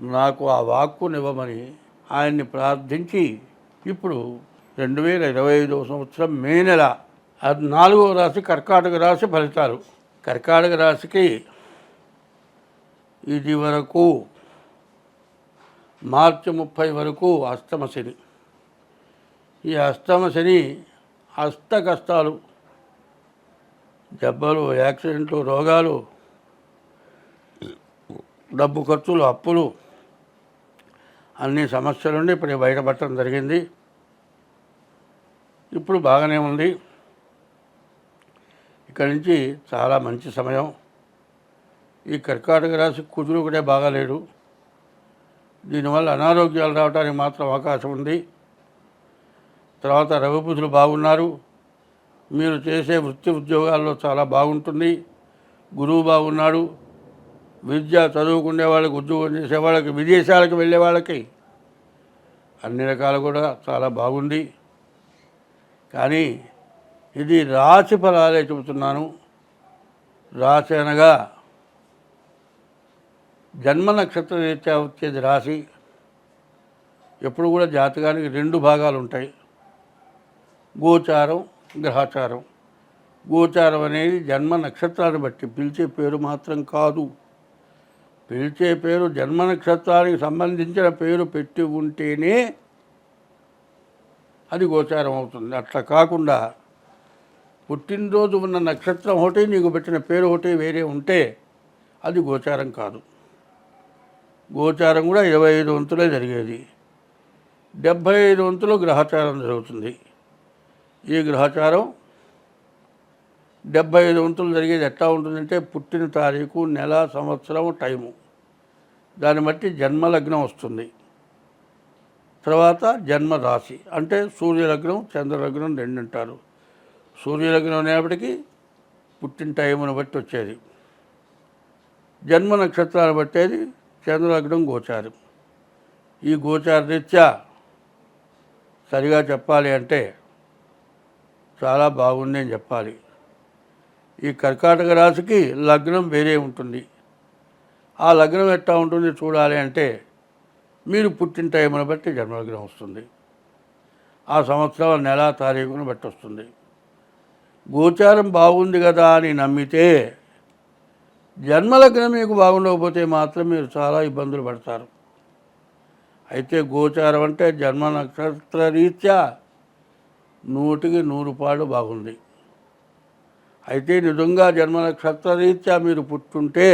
నాకు ఆ వాక్కునివ్వమని ఆయన్ని ప్రార్థించి ఇప్పుడు రెండు వేల ఇరవై ఐదవ సంవత్సరం మే నెల అది నాలుగవ రాశి కర్కాటక రాశి ఫలితాలు. కర్కాటక రాశికి ఇది వరకు మార్చి ముప్పై వరకు అష్టమ శని. ఈ అష్టమ శని అష్ట కష్టాలు దెబ్బలు యాక్సిడెంట్లు రోగాలు డబ్బు ఖర్చులు అప్పులు అన్ని సమస్యల నుండి ఇప్పుడు బయటపడటం జరిగింది. ఇప్పుడు బాగానే ఉంది. ఇక్కడి నుంచి చాలా మంచి సమయం. ఈ కర్కాటక రాశి కూతురు కూడా బాగాలేడు. దీనివల్ల అనారోగ్యాలు రావడానికి మాత్రం అవకాశం ఉంది. తర్వాత రవిపుతులు బాగున్నారు. మీరు చేసే వృత్తి ఉద్యోగాల్లో చాలా బాగుంటుంది. గురువు బాగున్నాడు. విద్య చదువుకునే వాళ్ళకి ఉద్యోగం చేసే వాళ్ళకి విదేశాలకు వెళ్ళే వాళ్ళకి అన్ని రకాలు కూడా చాలా బాగుంది. కానీ ఇది రాశి ఫలాలే చెబుతున్నాను. రాశి అనగా జన్మ నక్షత్ర రీత్యా వచ్చేది రాశి. ఎప్పుడు కూడా జాతకానికి రెండు భాగాలు ఉంటాయి. గోచారం గ్రహచారం. గోచారం అనేది జన్మ నక్షత్రాన్ని బట్టి పిలిచే పేరు మాత్రం కాదు. పిలిచే పేరు జన్మ నక్షత్రానికి సంబంధించిన పేరు పెట్టి ఉంటేనే అది గోచారం అవుతుంది. అట్లా కాకుండా పుట్టినరోజు ఉన్న నక్షత్రం ఒకటి నీకు పెట్టిన పేరు ఒకటి వేరే ఉంటే అది గోచారం కాదు. గోచారం కూడా ఇరవై ఐదు వంతులే జరిగేది. డెబ్భై ఐదు వంతులు గ్రహచారం జరుగుతుంది. ఈ గ్రహచారం డెబ్భై ఐదు వంతులు జరిగేది ఎట్లా ఉంటుందంటే పుట్టిన తారీఖు నెల సంవత్సరం టైము. దాన్ని బట్టి జన్మలగ్నం వస్తుంది. తర్వాత జన్మ రాశి అంటే సూర్యలగ్నం చంద్రలగ్నం రెండు అంటారు. సూర్యలగ్నం అనేప్పటికీ పుట్టిన టైమును బట్టి వచ్చేది. జన్మ నక్షత్రాన్ని బట్టేది చంద్రలగ్నం గోచారం. ఈ గోచార రీత్యా సరిగా చెప్పాలి అంటే చాలా బాగుంది అని చెప్పాలి. ఈ కర్కాటక రాశికి లగ్నం వేరే ఉంటుంది. ఆ లగ్నం ఎట్లా ఉంటుంది చూడాలి అంటే మీరు పుట్టిన టైంను బట్టి జన్మలగ్నం వస్తుంది. ఆ సంవత్సరం నెల తారీఖును బట్టి వస్తుంది. గోచారం బాగుంది కదా అని నమ్మితే జన్మలగ్నం మీకు బాగుండకపోతే మాత్రం మీరు చాలా ఇబ్బందులు పడతారు. అయితే గోచారం అంటే జన్మ నక్షత్ర రీత్యా నూటికి నూరు పాడు బాగుంది. అయితే నిజంగా జన్మ నక్షత్ర రీత్యా మీరు పుట్టుంటే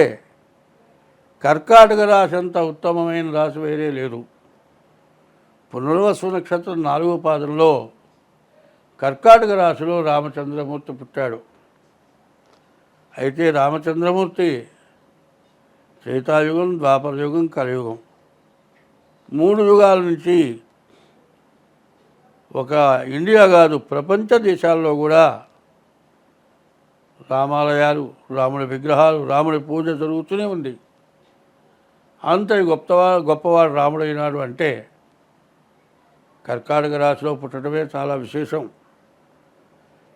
కర్కాటక రాశి అంత ఉత్తమమైన రాశి వేరే లేదు. పునర్వసు నక్షత్రం నాలుగో పాదంలో కర్కాటక రాశిలో రామచంద్రమూర్తి పుట్టాడు. అయితే రామచంద్రమూర్తి త్రేతాయుగం ద్వాపరయుగం కలియుగం మూడు యుగాల నుంచి ఒక ఇండియా కాదు ప్రపంచ దేశాల్లో కూడా రామాలయాలు రాముడి విగ్రహాలు రాముడి పూజ జరుగుతూనే ఉంది. అంతటి గొప్పవా గొప్పవాడు రాముడైనాడు అంటే కర్కాటక రాశిలో పుట్టడమే చాలా విశేషం.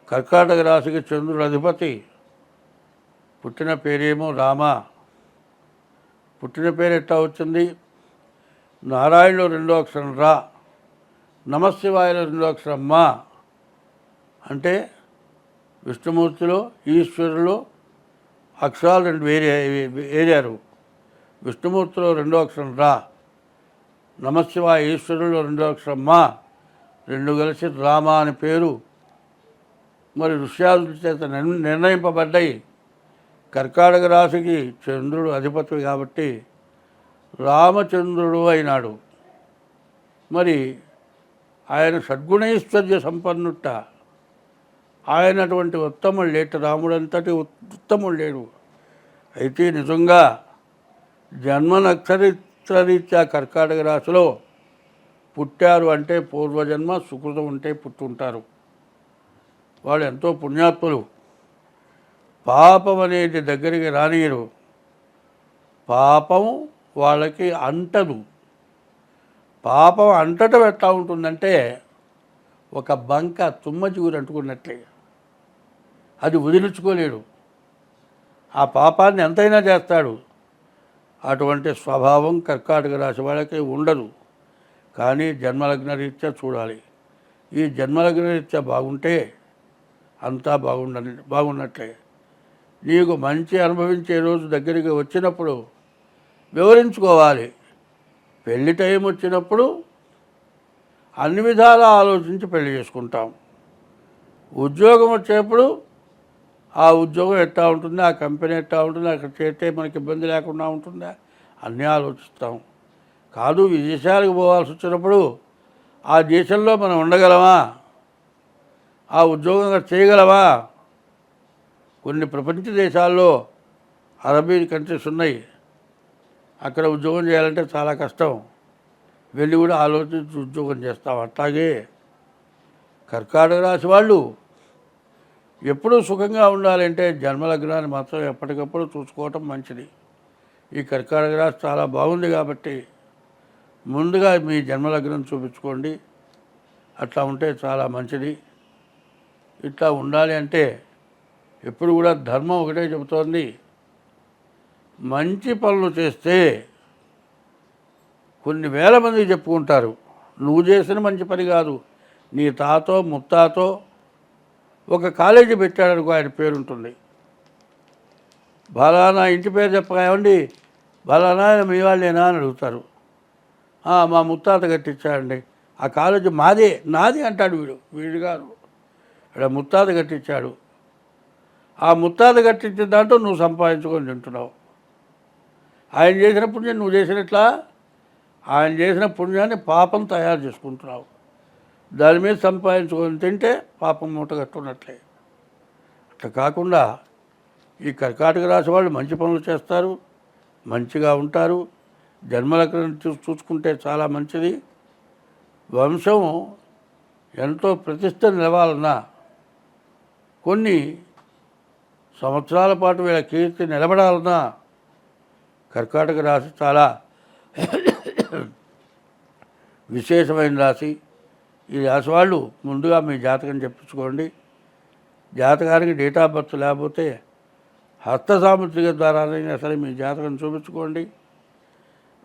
కర్కాటక రాశికి చంద్రుడు అధిపతి. పుట్టిన పేరేమో రామ. పుట్టిన పేరు ఎట్లా వచ్చింది? నారాయణలో రెండో అక్షరం రా. నమశివాయలో రెండో అక్షరం మా. అంటే విష్ణుమూర్తిలో ఈశ్వరులో అక్షరాలు రెండు వేరే వేరారు విష్ణుమూర్తిలో రెండో అక్షరం రా. నమశివ ఈశ్వరులో రెండో అక్షరం మా. రెండు కలిసి రామ అని పేరు. మరి ఋష్యాదుల చేత నిర్ణయింపబడ్డాయి. కర్కాటక రాశికి చంద్రుడు అధిపతి కాబట్టి రామచంద్రుడు అయినాడు. మరి ఆయన షడ్గుణైశ్వర్య సంపన్నుట్ట ఆయనటువంటి ఉత్తముడు లేట రాముడంతటి ఉత్తముడు లేడు. అయితే నిజంగా జన్మ నక్షత్రరీత్యా కర్కాటక రాశిలో పుట్టారు అంటే పూర్వజన్మ సుకృతం ఉంటే పుట్టుంటారు. వాళ్ళు ఎంతో పుణ్యాత్ములు. పాపం అనేది దగ్గరికి రానియరు. పాపం వాళ్ళకి అంటదు. పాపం అంటటం ఎట్లా ఉంటుందంటే ఒక బంక తుమ్మ చిగురు అంటుకున్నట్లే. అది వదిలించుకోలేడు. ఆ పాపాన్ని ఎంతైనా చేస్తాడు. అటువంటి స్వభావం కర్కాటక రాశి వాళ్ళకి ఉండదు. కానీ జన్మలగ్న రీత్యా చూడాలి. ఈ జన్మలగ్న రీత్యా బాగుంటే అంతా బాగుండ బాగున్నట్లే. నీకు మంచి అనుభవించే రోజు దగ్గరికి వచ్చినప్పుడు వివరించుకోవాలి. పెళ్ళి టైం వచ్చినప్పుడు అన్ని విధాలా ఆలోచించి పెళ్ళి చేసుకుంటాం. ఉద్యోగం వచ్చేప్పుడు ఆ ఉద్యోగం ఎట్లా ఉంటుంది ఆ కంపెనీ ఎట్లా ఉంటుంది అక్కడ చేస్తే మనకి ఇబ్బంది లేకుండా ఉంటుందా? అన్నీ ఆలోచిస్తాం. కాదు విదేశాలకు పోవాల్సి వచ్చినప్పుడు ఆ దేశంలో మనం ఉండగలమా? ఆ ఉద్యోగం చేయగలమా? కొన్ని ప్రపంచ దేశాల్లో అరబీ కంట్రీస్ ఉన్నాయి. అక్కడ ఉద్యోగం చేయాలంటే చాలా కష్టం. వెళ్ళి కూడా ఆలోచించి ఉద్యోగం చేస్తాం. అట్లాగే కర్కాటక రాశి వాళ్ళు ఎప్పుడూ సుఖంగా ఉండాలంటే జన్మలగ్నాన్ని మాత్రం ఎప్పటికప్పుడు చూసుకోవటం మంచిది. ఈ కర్కాటక రాశి చాలా బాగుంది కాబట్టి ముందుగా మీ జన్మలగ్నం చూపించుకోండి. అట్లా ఉంటే చాలా మంచిది. ఇట్లా ఉండాలి అంటే ఎప్పుడు కూడా ధర్మం ఒకటే చెబుతోంది. మంచి పనులు చేస్తే కొన్ని వేల మంది చెప్పుకుంటారు. నువ్వు చేసిన మంచి పని కాదు. నీ తాతో ముత్తాతో ఒక కాలేజీ పెట్టాడనుకో ఆయన పేరుంటుంది. బలానా ఇంటి పేరు చెప్పకండి బలానా మీ వాళ్ళేనా అని అడుగుతారు. మా ముత్తాత కట్టించాడండి. ఆ కాలేజీ మాదే నాది అంటాడు వీడు వీడు గారు ఇక్కడ ముత్తాత కట్టించాడు. ఆ ముత్తాత కట్టించిన దాంట్లో నువ్వు సంపాదించుకొని తింటున్నావు. ఆయన చేసిన పుణ్యం నువ్వు చేసినట్లా? ఆయన చేసిన పుణ్యాన్ని పాపం తయారు చేసుకుంటున్నావు. దాని మీద సంపాదించుకొని తింటే పాపం మూట కట్టున్నట్లే అట్లా కాకుండా ఈ కర్కాటక రాశి వాళ్ళు మంచి పనులు చేస్తారు మంచిగా ఉంటారు. జన్మలగ్నం చూ చూసుకుంటే చాలా మంచిది. వంశం ఎంతో ప్రతిష్ట నిలవాలన్నా కొన్ని సంవత్సరాల పాటు వీళ్ళ కీర్తి నిలబడాలన్నా కర్కాటక రాశి చాలా విశేషమైన రాశి. ఈ రాశి వాళ్ళు ముందుగా మీ జాతకం చెప్పించుకోండి. జాతకానికి డేట్ ఆఫ్ బర్త్ లేకపోతే హస్త సాముద్రిక ద్వారానైనా సరే మీ జాతకం చూపించుకోండి.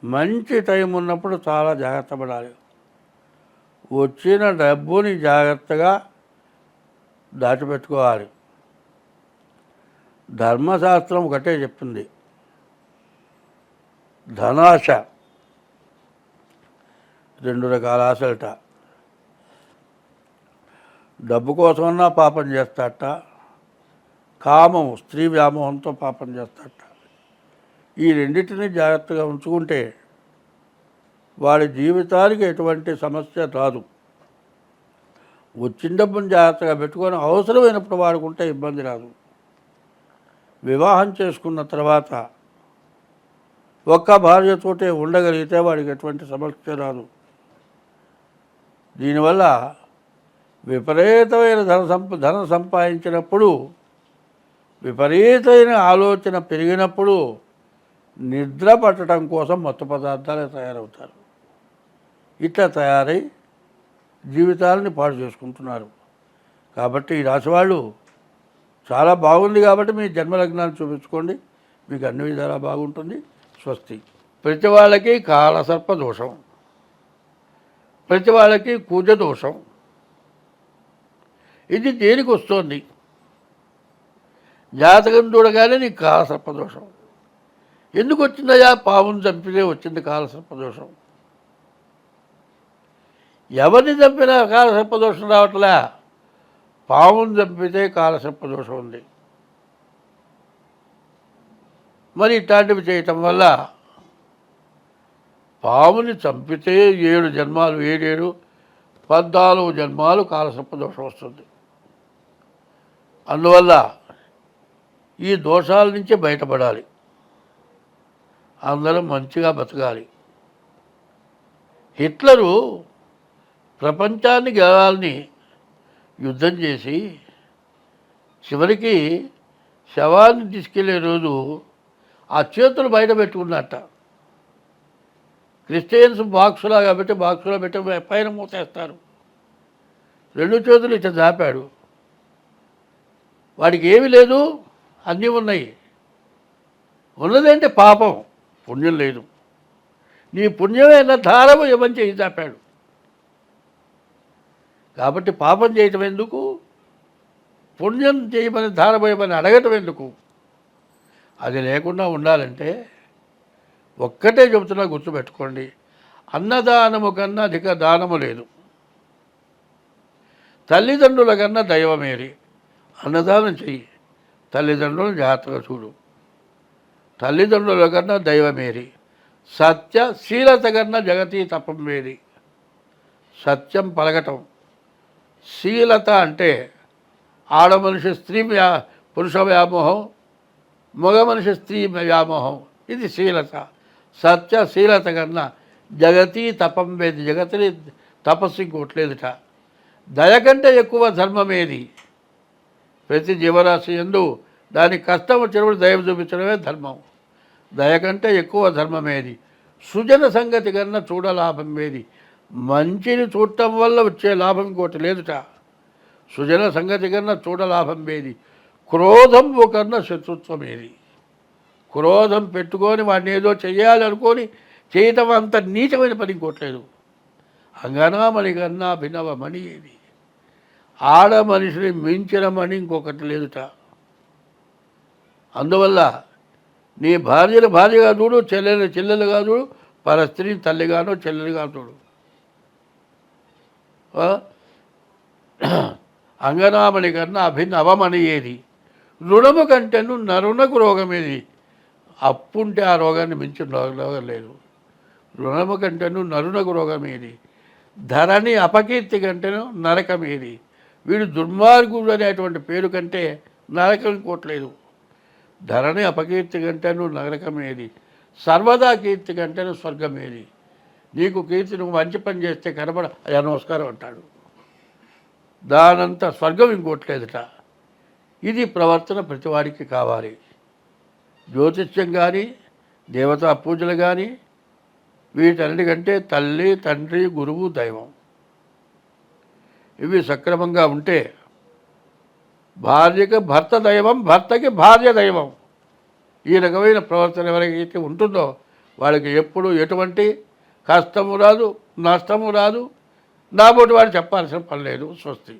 మంచి టైం ఉన్నప్పుడు చాలా జాగ్రత్త పడాలి. వచ్చిన డబ్బుని జాగ్రత్తగా దాచిపెట్టుకోవాలి. ధర్మశాస్త్రం ఒకటే చెప్పింది. ధనాశ. రెండు రకాల ఆశలట. డబ్బు కోసమన్నా పాపం చేస్తాట. కామం స్త్రీ వ్యామోహంతో పాపం చేస్తాట. ఈ రెండింటిని జాగ్రత్తగా ఉంచుకుంటే వాడి జీవితానికి ఎటువంటి సమస్య రాదు. వచ్చిన డబ్బును జాగ్రత్తగా పెట్టుకొని అవసరమైనప్పుడు వాడుకుంటే ఇబ్బంది రాదు. వివాహం చేసుకున్న తర్వాత ఒక్క భార్యతోటే ఉండగలిగితే వాడికి ఎటువంటి సమస్య రాదు. దీనివల్ల విపరీతమైన ధన సంప ధనం సంపాదించినప్పుడు విపరీతమైన ఆలోచన పెరిగినప్పుడు నిద్ర పట్టడం కోసం మత్తు పదార్థాలు తయారవుతారు. ఇట్లా తయారై జీవితాలని పాడు చేసుకుంటున్నారు. కాబట్టి ఈ రాశి వాళ్ళు చాలా బాగుంది కాబట్టి మీ జన్మలగ్నాన్ని చూపించుకోండి. మీకు అన్ని విధాలా బాగుంటుంది. స్వస్తి. ప్రతి వాళ్ళకి కాలసర్ప దోషం. ప్రతి వాళ్ళకి కూజ దోషం. ఇది దేనికి వస్తుంది? జాతకం చూడగానే నీకు కాలసర్పదోషం. ఎందుకు వచ్చిందయ్యా? పావును చంపితే వచ్చింది కాలసర్పదోషం. ఎవరిని చంపినా కాలసర్పదోషం రావట్లే? పావును చంపితే కాలసర్పదోషం ఉంది. మరి ఇట్లాంటివి చేయటం వల్ల పాముని చంపితే ఏడు జన్మాలు ఏడేడు పద్నాలుగు జన్మాలు కాలసర్పదోషం వస్తుంది. అందువల్ల ఈ దోషాల నుంచి బయటపడాలి. అందరం మంచిగా బతకాలి. హిట్లరు ప్రపంచాన్ని గెలవాలని యుద్ధం చేసి చివరికి శవాన్ని తీసుకెళ్ళే రోజు ఆ చేతులు బయట పెట్టుకున్నట్ట. క్రిస్టియన్స్ బాక్సులా కాబట్టి బాక్సులో పెట్టి పైన మూతేస్తారు రెండు చేతులు ఇట్లా దాపాడు వాడికి ఏమీ లేదు అన్నీ ఉన్నాయి. ఉన్నదేంటే పాపం పుణ్యం లేదు. నీ పుణ్యమైన ధారము ఏమని చేయి దాపాడు కాబట్టి పాపం చేయటం ఎందుకు? పుణ్యం చేయమని ధారపోయమని అడగటం ఎందుకు? అది లేకుండా ఉండాలంటే ఒక్కటే చెబుతున్నా గుర్తుపెట్టుకోండి. అన్నదానము కన్నా అధిక దానము లేదు. తల్లిదండ్రుల కన్నా దైవమేరి. అన్నదానం చెయ్యి. తల్లిదండ్రులను జాగ్రత్తగా చూడు. తల్లిదండ్రుల కన్నా దైవమేరి. సత్య శీలత కన్నా జగతి తపం వేరి సత్యం పలకటం. శీలత అంటే ఆడ మనిషి స్త్రీ వ్యా పురుష వ్యామోహం మగ మనిషి స్త్రీ వ్యామోహం. ఇది శీలత. సత్య శీలత కన్నా జగతి తపం వేది జగతిని తపస్సు ఇంకోట్లేదుట దయ కంటే ఎక్కువ ధర్మమేది. ప్రతి జీవరాశి ఎందు దాని కష్టం వచ్చినప్పుడు దయ చూపించడమే ధర్మం. దయ కంటే ఎక్కువ ధర్మమేది? సుజన సంగతి కన్నా చూడలాభం ఏది? మంచిని చూడటం వల్ల వచ్చే లాభం ఇంకోటి లేదుట. సుజన సంగతి కన్నా చూడలాభం ఏది? క్రోధం కన్నా శత్రుత్వం ఏది? క్రోధం పెట్టుకొని వాడిని ఏదో చేయాలనుకొని చేయటం అంత నీచమైన పని ఇంకోట్లేదు అంగనామణి కన్నా భిన్నవమణి ఏది? ఆడ మనిషిని మించిన మణి ఇంకొకటి లేదుట. అందువల్ల నీ భార్యను భార్యగా చూడు చెల్లెలు చెల్లెలుగా చూడు పర స్త్రీని తల్లిగానో చెల్లెలుగా చూడు. అంగనామణి కన్నా అభిన్న అవమణి ఏది రుణము కంటేను నరునకు రోగం ఏది అప్పుంటే ఆ రోగాన్ని మించిన రోగం లేదు. రుణము కంటేను నరునకు రోగం ఏది ధరణి అపకీర్తి కంటేను నరకం ఏది వీడు దుర్మార్గుడు అనేటువంటి పేరు కంటే నరకం కోట్లేదు. ధరణి అపకీర్తి కంటేను నరకమేది. ఏది సర్వదా కీర్తి కంటేను స్వర్గమేది. నీకు కీర్తి నువ్వు మంచి పని చేస్తే కనబడ అది నమస్కారం అంటాడు. దానంత స్వర్గం ఇంకోట్లేదుట. ఇది ప్రవర్తన ప్రతివాడికి కావాలి. జ్యోతిష్యం కానీ దేవతా పూజలు కానీ వీటన్నిటికంటే తల్లి తండ్రి గురువు దైవం. ఇవి సక్రమంగా ఉంటే భార్యకి భర్త దైవం భర్తకి భార్య దైవం. ఈ రకమైన ప్రవర్తన ఎవరికైతే ఉంటుందో వాళ్ళకి ఎప్పుడు ఎటువంటి కష్టము రాదు నష్టము రాదు. నాబోటి వాడు చెప్పాల్సిన పని లేదు స్వస్తి.